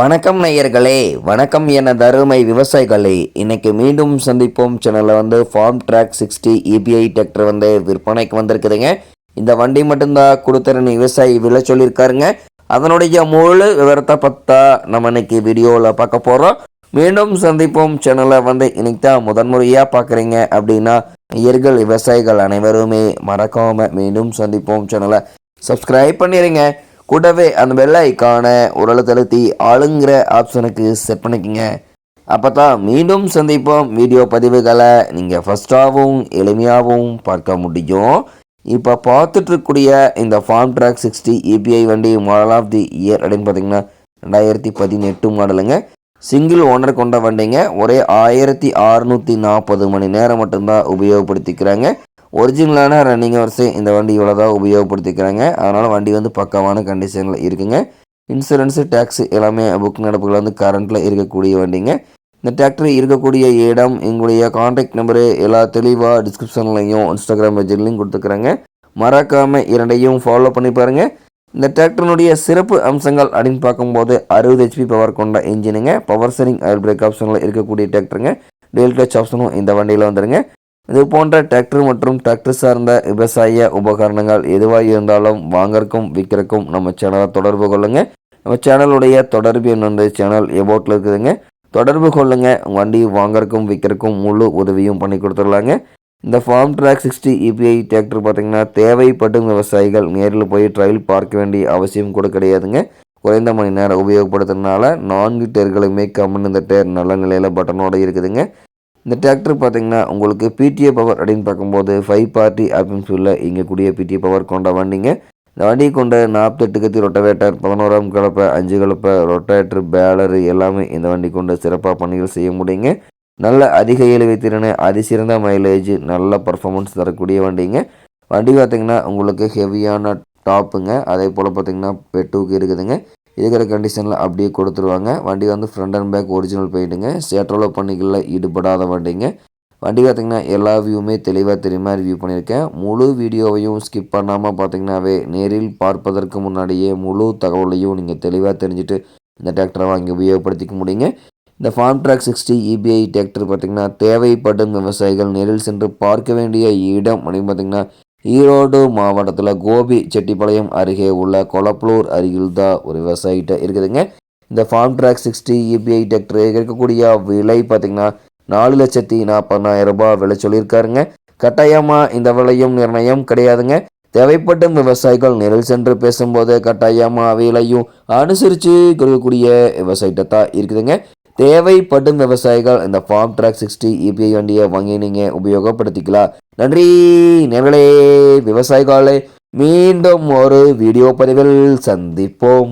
வணக்கம் நேயர்களே வணக்கம் என தருமை விவசாயிகளே. இன்றைக்கி மீண்டும் சந்திப்போம். சேனலில் வந்து form track sixty EPI tractor வந்து விற்பனைக்கு வந்திருக்குதுங்க. இந்த வண்டி மட்டும்தான் கொடுத்துறன்னு விவசாயி விலை சொல்லியிருக்காருங்க. அதனுடைய முழு விவரத்தை பார்த்தா நம்ம இன்னைக்கு வீடியோவில் பார்க்க போகிறோம் மீண்டும் சந்திப்போம். சேனலை வந்து இன்னைக்கு தான் முதன்முறையாக பார்க்குறீங்க அப்படின்னா நேயர்கள் விவசாயிகள் அனைவருமே மறக்காமல் மீண்டும் சந்திப்போம். சேனலை சப்ஸ்கிரைப் பண்ணிடுங்க கூடவே அந்த பெல் ஐக்கான உரலை தழுத்தி ஆளுங்கிற ஆப்ஷனுக்கு செட் பண்ணிக்கோங்க. அப்போ தான் மீண்டும் சந்திப்போம். வீடியோ பதிவுகளை நீங்கள் ஃபஸ்ட்டாகவும் எளிமையாகவும் பார்க்க முடியும். இப்போ பார்த்துட்ருக்கக்கூடிய இந்த ஃபார்ம் ட்ராக் சிக்ஸ்டி இபிஐ வண்டி மாடல் ஆஃப் தி இயர் அப்படின்னு பார்த்தீங்கன்னா ரெண்டாயிரத்தி பதினெட்டு மாடலுங்க. சிங்கிள் ஓனர் கொண்ட வண்டிங்க. ஒரே ஆயிரத்தி அறுநூற்றி நாற்பது மணி நேரம் மட்டும்தான் உபயோகப்படுத்திக்கிறாங்க. ஒரிஜினலான ரன்னிங் வரிசை இந்த வண்டி இவ்வளோ தான் உபயோகப்படுத்திக்கிறாங்க. அதனால் வண்டி வந்து பக்கமான கண்டிஷனில் இருக்குங்க. இன்சூரன்ஸு டேக்ஸு எல்லாமே புக் நடப்புகள் வந்து கரண்ட்டில் இருக்கக்கூடிய வண்டிங்க. இந்த டிராக்டர் இருக்கக்கூடிய இடம் எங்களுடைய காண்டாக்ட் நம்பரு எல்லா தெளிவாக டிஸ்கிரிப்ஷன்லையும் இன்ஸ்டாகிராம் பேஜ்லையும் கொடுத்துக்கிறாங்க மறக்காமல் இரண்டையும் ஃபாலோ பண்ணி பாருங்கள் இந்த டிராக்டரினுடைய சிறப்பு அம்சங்கள் அப்படின்னு பார்க்கும்போது அறுபது ஹெச்பி பவர் கொண்ட இன்ஜினுங்க பவர் சரிங் ஏர் பிரேக் ஆப்ஷனில் இருக்கக்கூடிய டிராக்டருங்க டெயில் கிளச் ஆப்ஷனும் இந்த வண்டியில் வந்துடுங்க இது போன்ற டிராக்டர் மற்றும் டிராக்டர் சார்ந்த விவசாய உபகரணங்கள் எதுவாக இருந்தாலும் வாங்கறக்கும் விற்கிறக்கும் நம்ம சேனலை தொடர்பு கொள்ளுங்க. நம்ம சேனலுடைய தொடர்பு எண் வந்து சேனல் எபோட்டில் இருக்குதுங்க. தொடர்பு கொள்ளுங்க. வண்டி வாங்கறக்கும் விற்கிறக்கும் முழு உதவியும் பண்ணி கொடுத்துடலாங்க. இந்த form track sixty EPI tractor பார்த்தீங்கன்னா தேவைப்படும் விவசாயிகள் நேரில் போய் ட்ரையல் பார்க்க வேண்டிய அவசியம் கூட கிடையாதுங்க. குறைந்த மணி நேரம் உபயோகப்படுத்துறதுனால நான்கு டேர்களுமே கம்மன் இந்த டேர் நல்ல நிலையில் பட்டனோட இருக்குதுங்க. இந்த டிராக்டர் பார்த்தீங்கன்னா உங்களுக்கு பிடிஏ பவர் அப்படின்னு பார்க்கும்போது ஃபைவ் பார்ட்டி ஆப்ஷன்ஸில் இங்கே கூடிய பிடிஏ பவர் கொண்ட வண்டிங்க. இந்த வண்டியை கொண்ட நாற்பத்தெட்டு கத்தி ரொட்டவேட்டர் பதினோராம் கலப்பை அஞ்சு கலப்பை ரொட்டேட்டர் பேலரு எல்லாமே இந்த வண்டி கொண்டு சிறப்பாக பணிகள் செய்ய முடியுங்க. நல்ல அதிக இழுவை திறனை அதிசிறந்த மைலேஜ் நல்ல பர்ஃபார்மன்ஸ் தரக்கூடிய வண்டிங்க. வண்டி பார்த்தீங்கன்னா உங்களுக்கு ஹெவியான டாப்புங்க அதே போல் பார்த்தீங்கன்னா பெட்டுக்கு இருக்குதுங்க. இருக்கிற கண்டிஷனில் அப்படியே கொடுத்துருவாங்க. வண்டி வந்து ஃப்ரண்ட் அண்ட் பேக் ஒரிஜினல் பெயிண்ட்டுங்க சேட்ரோல பணிகளில் ஈடுபடாத வண்டிங்க. வண்டி பார்த்திங்கன்னா எல்லா வியூவுமே தெளிவாக தெரியுமா ரிவ்யூ பண்ணியிருக்கேன். முழு வீடியோவையும் ஸ்கிப் பண்ணாமல் பார்த்தீங்கன்னாவே நேரில் பார்ப்பதற்கு முன்னாடியே முழு தகவலையும் நீங்கள் தெளிவாக தெரிஞ்சுட்டு இந்த டிராக்டரை வாங்கி உபயோகப்படுத்திக்க முடியுங்க. இந்த form track sixty EPI tractor பார்த்திங்கன்னா தேவைப்படும் விவசாயிகள் நேரில் சென்று பார்க்க வேண்டிய இடம் அப்படின்னு பார்த்திங்கன்னா ஈரோடு மாவட்டத்தில் கோபி செட்டிப்பாளையம் அருகே உள்ள கொலப்பலூர் அருகில் தான் ஒரு விவசாயிகிட்ட இருக்குதுங்க. இந்த form track sixty EPI tractor இருக்கக்கூடிய விலை பார்த்திங்கன்னா நாலு லட்சத்தி நாற்பதாயிரம் ரூபாய் விலை சொல்லியிருக்காருங்க. கட்டாயமாக இந்த விலையும் நிர்ணயம் கிடையாதுங்க. தேவைப்படும் விவசாயிகள் நேரில் சென்று பேசும்போது கட்டாயமாக விலையும் அனுசரித்து கொடுக்கக்கூடிய விவசாயிட்ட தான் இருக்குதுங்க. தேவைப்படும் விவசாயிகள் இந்த ஃபார்ம் ட்ராக் சிக்ஸ்டி இபிஐ வண்டியை வாங்கி நீங்கள் உபயோகப்படுத்திக்கலாம். நன்றி. நேர்களே விவசாயிகளே மீண்டும் ஒரு வீடியோ பதிவில் சந்திப்போம்.